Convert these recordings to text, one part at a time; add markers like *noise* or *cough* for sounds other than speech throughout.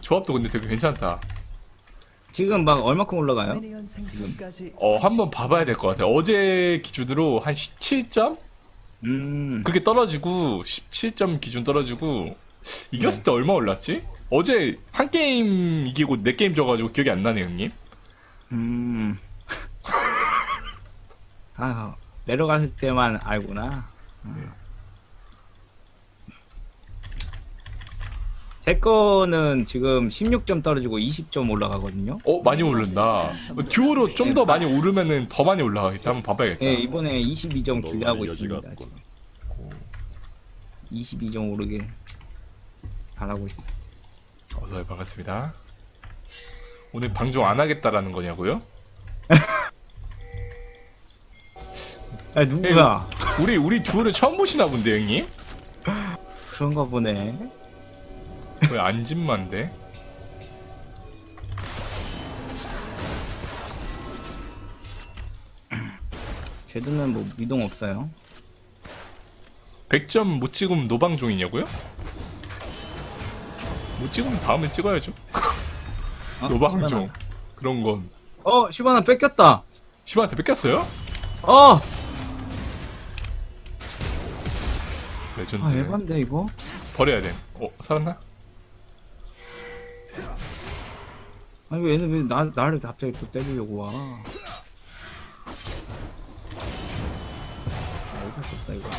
조합도 근데 되게 괜찮다. 지금 막 얼마큼 올라가요? 어, 한번 30초 봐봐야 될 것 같아요. 어제 기준으로 한 17점? 음. 그렇게 떨어지고, 17점 기준 떨어지고, 이겼을 때 얼마 올랐지? 어제 한 게임 이기고 네 게임 져가지고 기억이 안 나네요, 형님. 음. *laughs* 아, 내려갔을 때만 알구나. 음. 제 거는 지금 16점 떨어지고 20점 올라가거든요. 어, 많이 오른다. 듀오로 좀 더 많이 오르면은 더 많이 올라가겠다. 한번 봐봐야겠다. 네, 이번에 22점 기대하고 여지가 있습니다. 지금. 22점 오르길 바라고 있어요. 어서 반갑습니다. 오늘 방송 안 하겠다라는 거냐고요? *laughs* 아, 누구야? 우리 우리 듀오를 처음 보시나 본데 형님? 그런가 보네. 왜 안진만 데? *clears throat* 제드는 뭐 미동 없어요. 100점 못 찍으면 노방종이냐고요? 못 찍으면 다음에 찍어야죠. 어, 노방종 시바나. 그런 건 어, 시바나 뺏겼다. 시바한테 뺏겼어요? 어! 레전드 아, 에반데 이거? 버려야 돼. 어 살았나? 아니 왜 얘는 왜 나, 나를 갑자기 또 때리려고 와. 아, 이거 좋다 이거.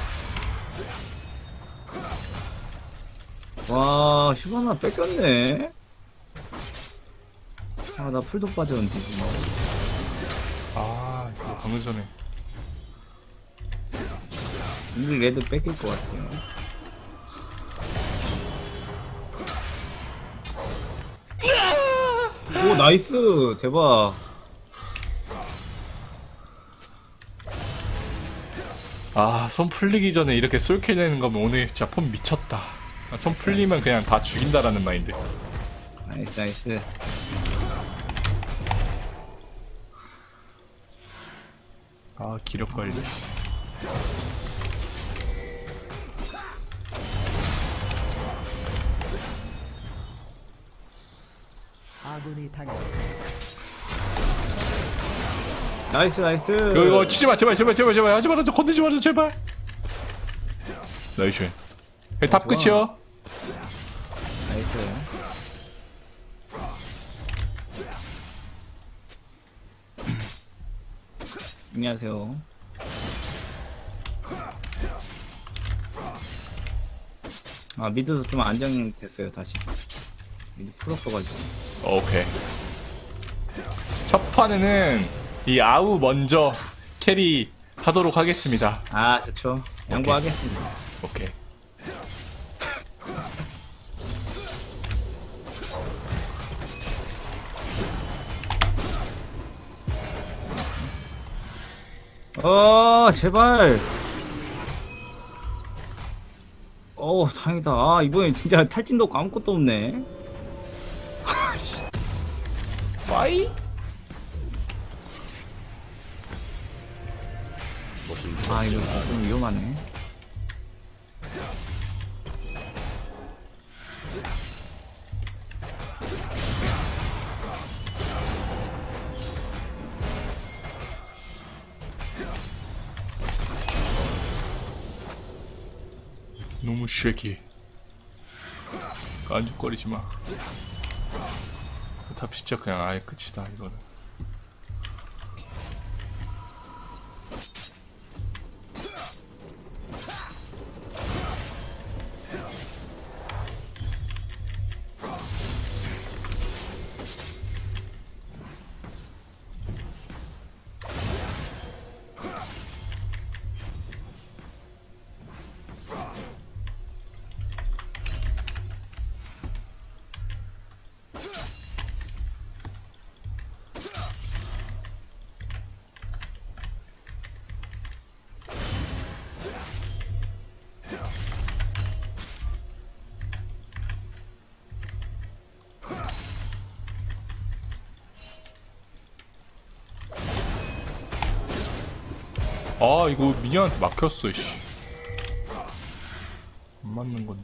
와, 시바나 뺏겼네. 아, 나 풀도 빠졌는데 지금. 아 이거 방금 전에 이 레드 뺏길 것 같아요. 오, 나이스! 대박. 아 손 풀리기 전에 이렇게 솔킬 내는 거면 오늘 진짜 폼 미쳤다. 아, 손 풀리면 그냥 다 죽인다라는 마인드. 나이스, 나이스. 아 기력 관리. 나이스, 나이스. 이거 이거 치지 마 제발 제발 제발 제발 하지 마라 저 건드지 마라 제발. 나이스. 네, 탑 좋아. 끝이요. 나이스. 안녕하세요. 아, 미드도 좀 안정됐어요, 다시. 미드 풀었어가지고. 오케이. 첫 판에는 이 아우 먼저 캐리 하도록 하겠습니다. 아, 좋죠. 양보하겠습니다. 오케이. 어, 제발. 어, 다행이다. 아, 이번엔 진짜 탈진도 없고 아무것도 없네. 무슨 아, 이거 좀 위험하네. 너무 쉐키. 깐죽거리지 마. 탑 진짜 그냥 아예 끝이다 이거는. 아 이거 미녀한테 막혔어 씨. 안 맞는 건데.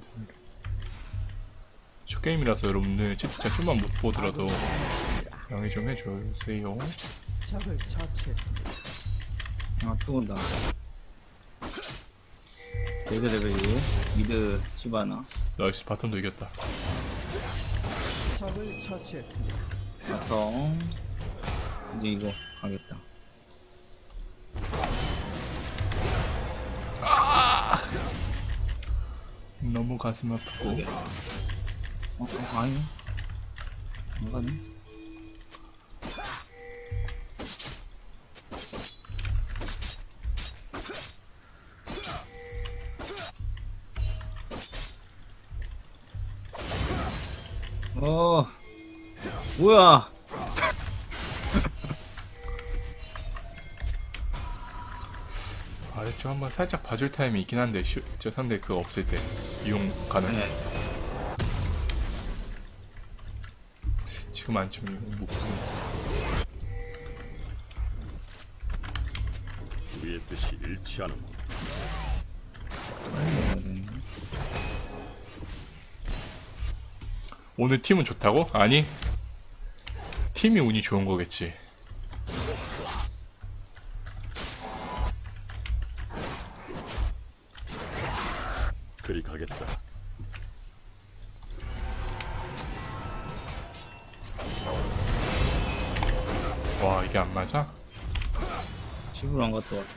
첫 게임이라서 여러분들 채팅창 좀만 못 보더라도 양해 좀 해주세요. 적을 처치했습니다. 아또 온다 레드 레벨이 미드 시바나 나이스 바텀도 이겼다. 적을 처치했습니다. 바텀 이제 이거 가겠다 너무 가슴 아프고. 어, 어 아니네 안 가네. 어 뭐야 아래쪽 한번 살짝 봐줄 타임이 있긴 한데 슈, 저 상대 그거 없을 때 이용 가능. 네. 지금 안 치면 이거 못 보는. 우리의 뜻이 일치하는 빨리 먹어야 되네. 오늘 팀은 좋다고? 아니 팀이 운이 좋은 거겠지. 그리 가겠다. 와 이게 안 맞아? 집으로 안 갔다 왔다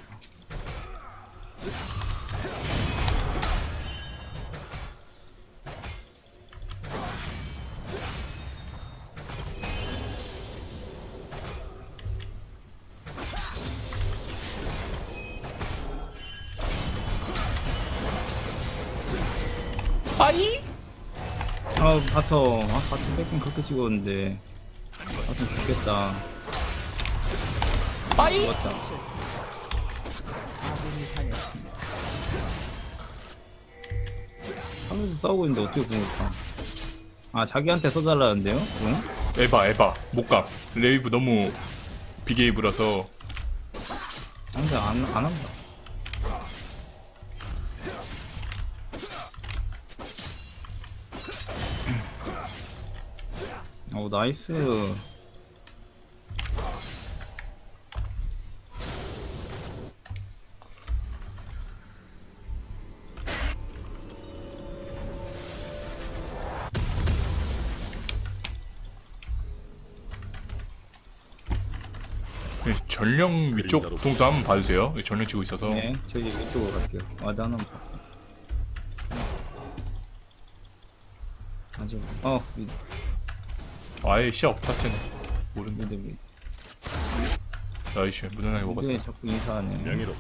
아 바텀 아 바텀 뺏긴 그렇게 찍었는데 바텀 죽겠다 빠이? 당했습니다. 하면서 싸우고 있는데 어떻게 공을까 아 자기한테 써달라는데요? 응? 에바 에바 못감 레이브 너무 비게이브라서 상대 안, 안 한다 나이스. 네, 전령 위쪽 동수 한번 봐주세요. 전령 치고 있어서. 네 저희 이쪽으로 갈게요. 와드 하나 봐 아직 어 아예 시야 없다 쟤는 모른다 무난하게 미드에 먹었다 자꾸 인사하네. 명예로.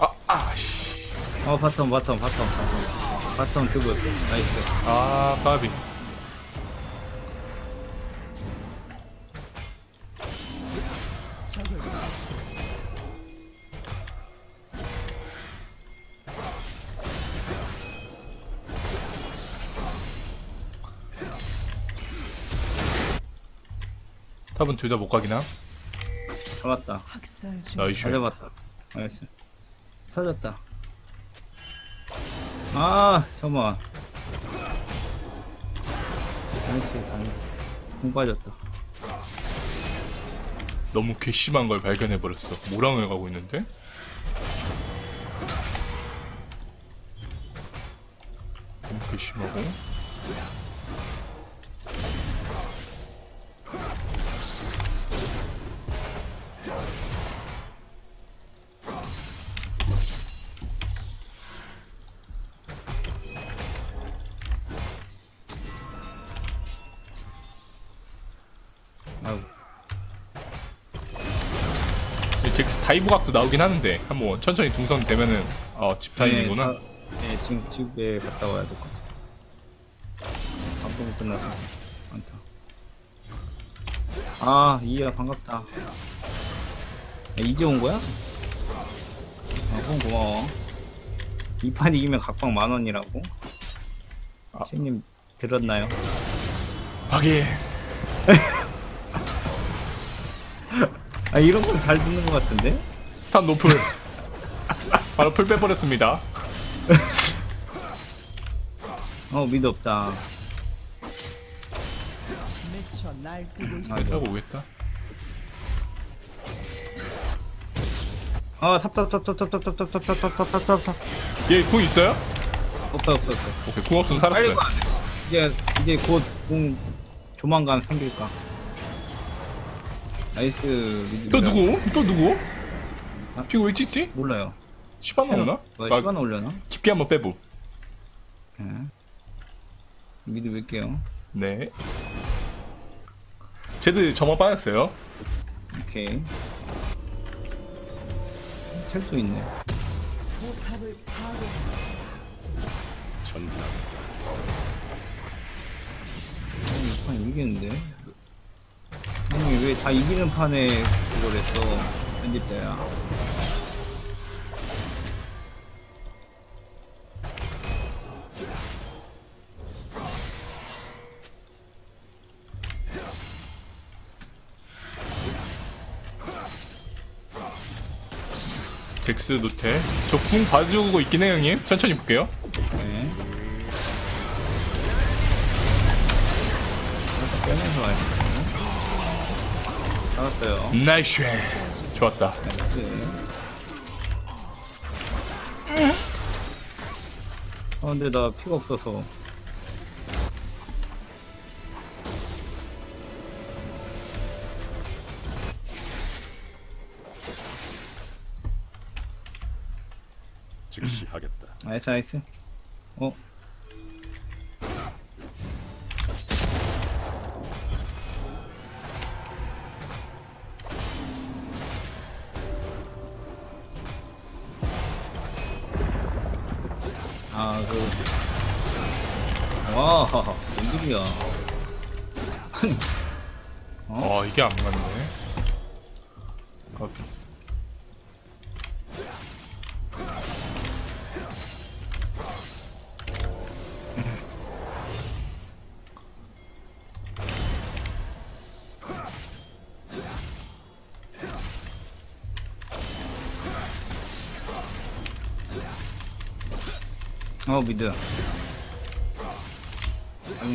아 아씨. 어 바텀 바텀 바텀 바텀 바텀 드브 나이스. 아 까비. 탑은 둘 다못함 잡았다. 나이스. 잘 잡았다. 나이스. 터졌다 아 잠깐만. 나이스 나이스 공 빠졌다. 너무 괘씸한 걸 발견해버렸어. 모랑을 가고 있는데? 너무 괘씸하고 다이브 각도 나오긴 하는데 한번 천천히 동선 되면은 어 집 타임이구나 네, 다- 네 지금 집에 갔다 와야 될 것 같아 방송 끝나서 많다 아 이야 반갑다 야, 이제 온 거야? 아, 형 고마워 이 판 이기면 각방 만 원이라고? 아. 님 들었나요? 확인. *laughs* 아 이런 건 잘 듣는 것 같은데? 탑 노플. 바로 풀 빼버렸습니다. 어 미드 없다. 빼고 오겠다. 아탑탑탑탑탑탑탑탑탑탑탑탑 얘궁 있어요? 없다 없다 없다. 오케이, 궁 없으면 살았어요. 가. 이제 이제 곧공 조만간 생길까. 나이스. 미드 또. 누구? 또 누구? 아. 피고 왜 찍지? 몰라요. 시바나 오나? 뭐나 시간 올려나? 깊게 한번 빼보. 예. 미드 밀게요. 네. 제드 점화 빠졌어요. 오케이. 텔도 있네. 포탑을 파괴했습니다. 전진한다. 아니, 이판 이기겠는데? 아니, 왜 다 이기는 판에 그걸 했어? 편집자야. 잭스 노텔. 저궁 봐주고 있긴 해요, 형님. 천천히 볼게요. 살았어요. 나이스. 좋았다. 아, 근데 나 피가 없어서. 즉시 하겠다. 나이스, 나이스. 어? 아, 그. 와, 웬일이야. 어, 이게 안 맞네. 어, 미드.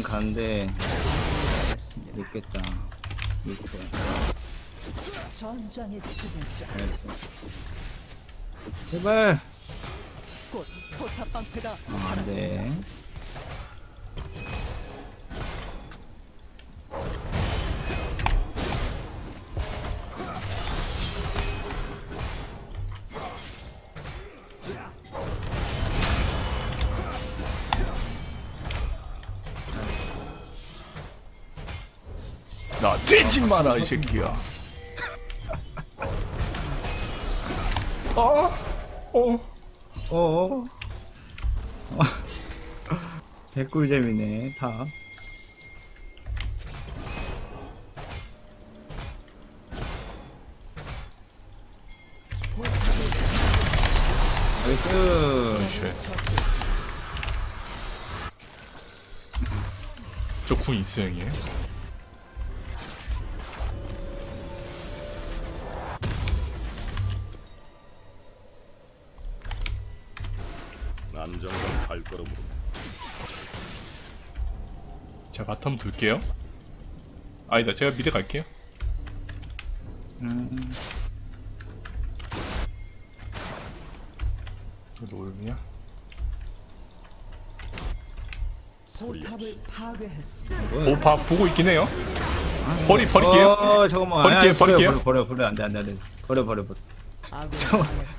가는데, 됐습니다. 늦겠다. 늦고. 전장의 지배자. 알았어. 제발! 곧 포탑 방패가 아, 안 돼. 나 뛰지 마라, 이 새끼야. 어? 어? 어? 개꿀잼이네, 다. 나이스. 쉣. 저궁 있어요, 형님. 바텀 둘게요. 아니다, 제가 미드 갈게요. 음, 노름이야? 소리 포탑을 없이 파괴했습니다. 뭐야. 오, 봐, 보고 있긴 해요. 버리, 버릴게요. 어, 잠깐만. 버릴게요, 아니, 버릴게요. 버려, 버려, 버려, 안 돼, 안 돼, 안 돼. 버려, 버려, 버려.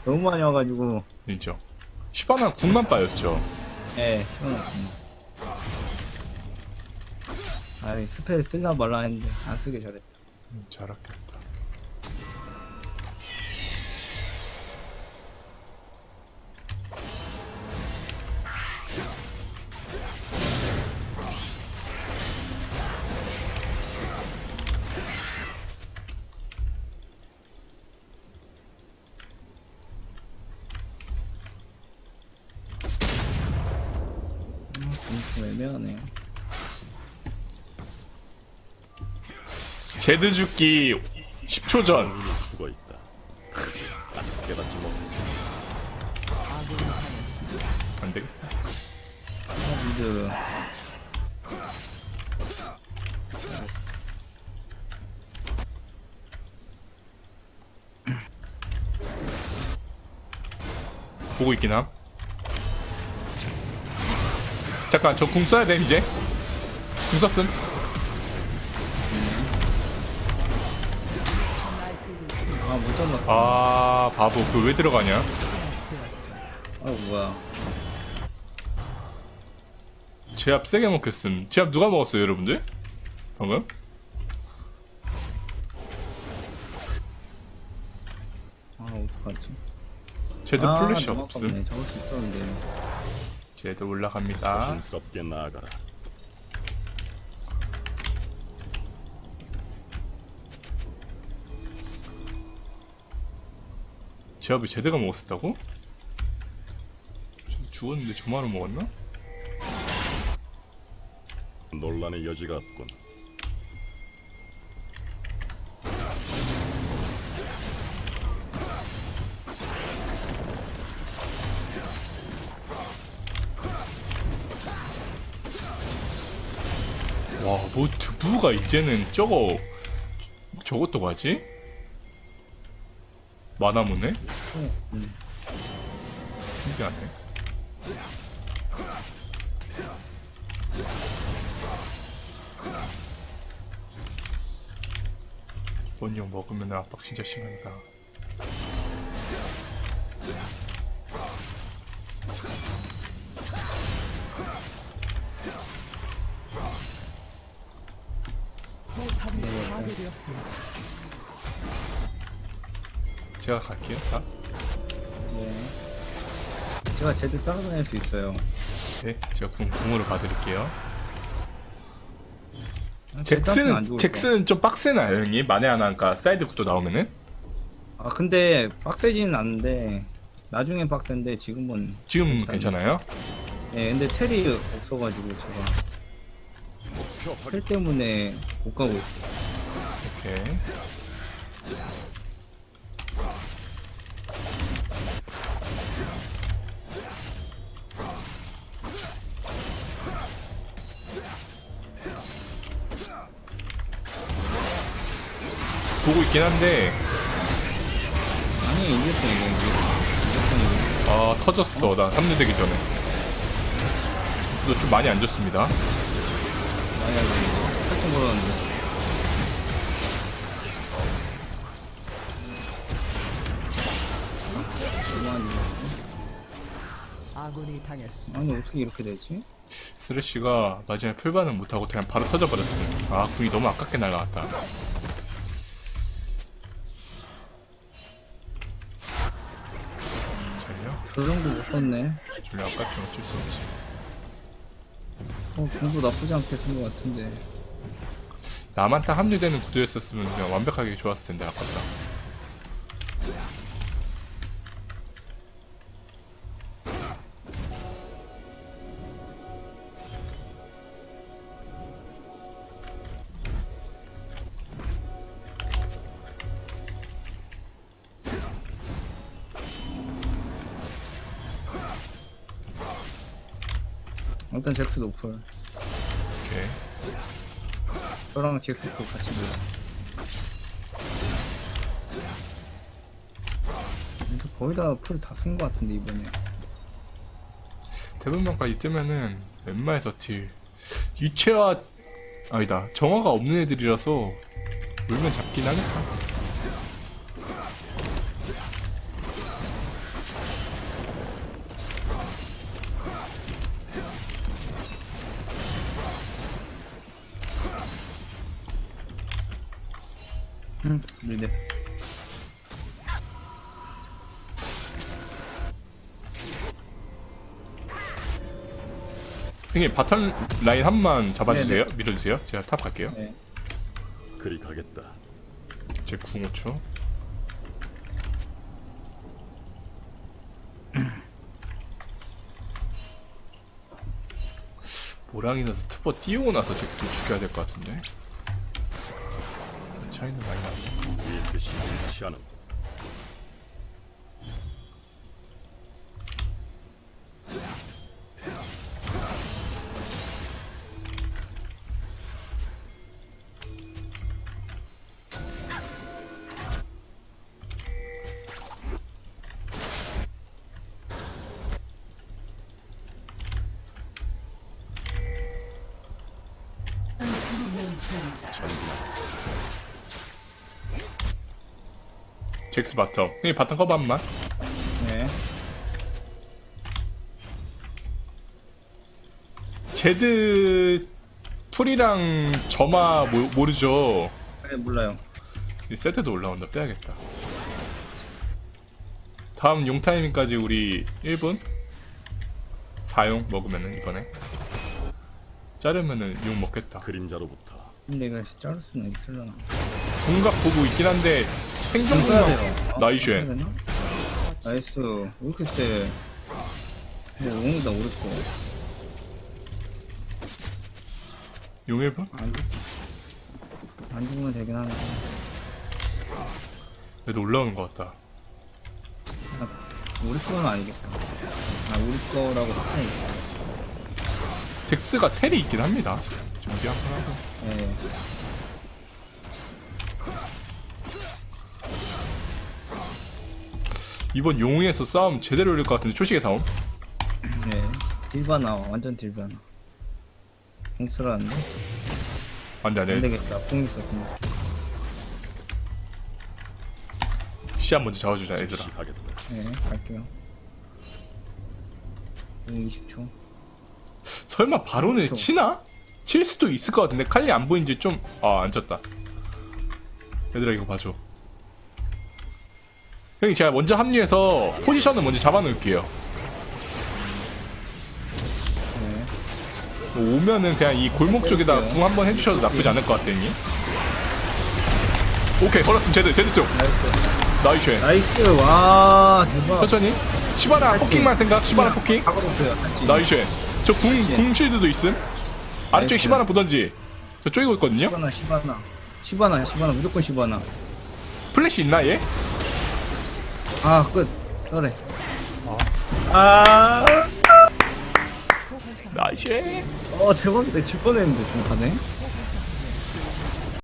너무 많이 와가지고, 인정. 시바나 궁만 빠였죠. 예, 시원하지. 아니 스펠 쓸라 말라 했는데 안 쓰게 잘했다. 음, 잘 아꼈다. 음, 좀 애매하네요. 제드 죽기 10초 전. 죽어 있다. 아직 깨닫지 못했어. 안 되겠다. 미드. 보고 있긴 함. 잠깐, 저 궁 써야 돼, 이제. 궁 썼음. 아, 바보. 그 왜 들어가냐? 아, 뭐야. 제압 세게 먹혔음. 제압 누가 먹었어요, 여러분들? 방금? 아, 어떡하지? 제드 아, 플래시 없음. 있었는데. 제드 올라갑니다. 조심스럽게 나아가라. 제압을 제드가 먹었었다고? 저 죽었는데 저만을 먹었나? 논란의 여지가 없군. 와, 뭐 드부가 이제는 저거 저것도 가지? 마나무네? 음. 신기하네. 원용 먹으면 압박 진짜 심하다. 제가 갈게요. 자, 네. 제가 제대로 따라다닐 수 있어요. 네, 제가 궁, 궁으로 봐드릴게요. 아, 잭슨, 죽을 잭슨 좀 빡세나요, 형님? 만에 하나니까 사이드 굿도 나오면은? 거. 아, 근데 빡세지는 않는데, 나중엔 빡센데, 지금은. 지금 괜찮아요? 네, 근데 텔이 없어가지고, 제가. 텔 때문에 못 가고 있어요. 오케이. 보고 있긴 한데 아니, 이겼어, 이거. 이겼어. 아 터졌어 나 3류 되기 전에 좀 많이 안 좋습니다 많이 하고 이거. 살짝 안 좋아. 아군이 당했습니다. 아니, 어떻게 이렇게 되지? 스레쉬가 마지막에 풀반응 못하고 그냥 바로 터져버렸어 아 궁이 너무 아깝게 날라갔다 전혀? 저 정도 못 썼네. 전혀 아깝죠 어쩔 수 없지 어, 공도 나쁘지 않게 쓴것 같은데. 나만 딱 합류되는 구도였었으면 그냥 완벽하게 좋았을 텐데 아깝다 일단 잭스 노플. 오케이 저랑 잭스 노플 같이. 이거 거의 다 풀 다 쓴 것 같은데, 이번에. 대분명까지 뜨면은 웬만해서 딜 유체화 아니다 정화가 없는 애들이라서 물면 잡긴 하겠다 응, 네네. 형님 바텀 라인 한 번만 잡아주세요 밀어주세요 제가 탑 갈게요 네. 그리 가겠다. 제 9호초 *clears throat* 모랑이 나서 트퍼 띄우고 나서 잭스 죽여야 될 것 같은데 차이는 많이 나네 이 뜻이 일치 않은 잭스 바텀. 형님 바텀 커버 한번 네. 제드 풀이랑 점화 모, 모르죠? 네, 몰라요. 이 세트도 올라온다. 빼야겠다. 다음 용 타이밍까지 우리 1분? 4용 먹으면은 이번에. 자르면은 용 먹겠다. 그림자로부터. 근데 이거 자를 수는 있으려나? 궁각 보고 있긴 한데 생존 궁각 돼요. 되나? 나이스. 왜 이렇게 세? 뭐, 옹이다, 우리 거. 용 1분? 안, 죽- 안 죽으면 되긴 하는데. 그래도 올라오는 것 같다 우리 거는 아니겠다. 아, 우리 거라고 있어. 잭스가 텔이 있긴 합니다 준비 한번 하고 네. 이번 용에서 싸움 제대로 올릴 것 같은데 초식의 싸움 네. 딜바나, 완전 딜바나. 공 쓰라는데? 안돼 안 안돼 되겠다. 공 있어, 공. 시합 먼저 잡아주자 얘들아. 네, 갈게요. 20초. 설마 바론을. 치나? 칠 수도 있을 것 같은데 칼리 안 보인지 좀 아 안 쳤다 얘들아 이거 봐줘 형님 제가 먼저 합류해서 포지션을 먼저 잡아놓을게요. 네. 오면은 그냥 이 골목 쪽에다 궁 한번 해주셔도 나쁘지 않을 것 같아 형님. 오케이 걸었으면 제드 제드 쪽. 나이스. 나이스. 와, 대박. 천천히. 시바나 포킹만 생각? 시바나 포킹. 나이스. 저궁 궁 쉴드도 있음? 아래쪽에. 시바나 보던지. 저 쪼이고 있거든요. 시바나, 시바나. 시바나, 시바나, 무조건 시바나. 플래시 있나 얘? 아, 끝. 그래. 아, 나이스 어, 대박이다. 질 뻔했는데, 좀 가네.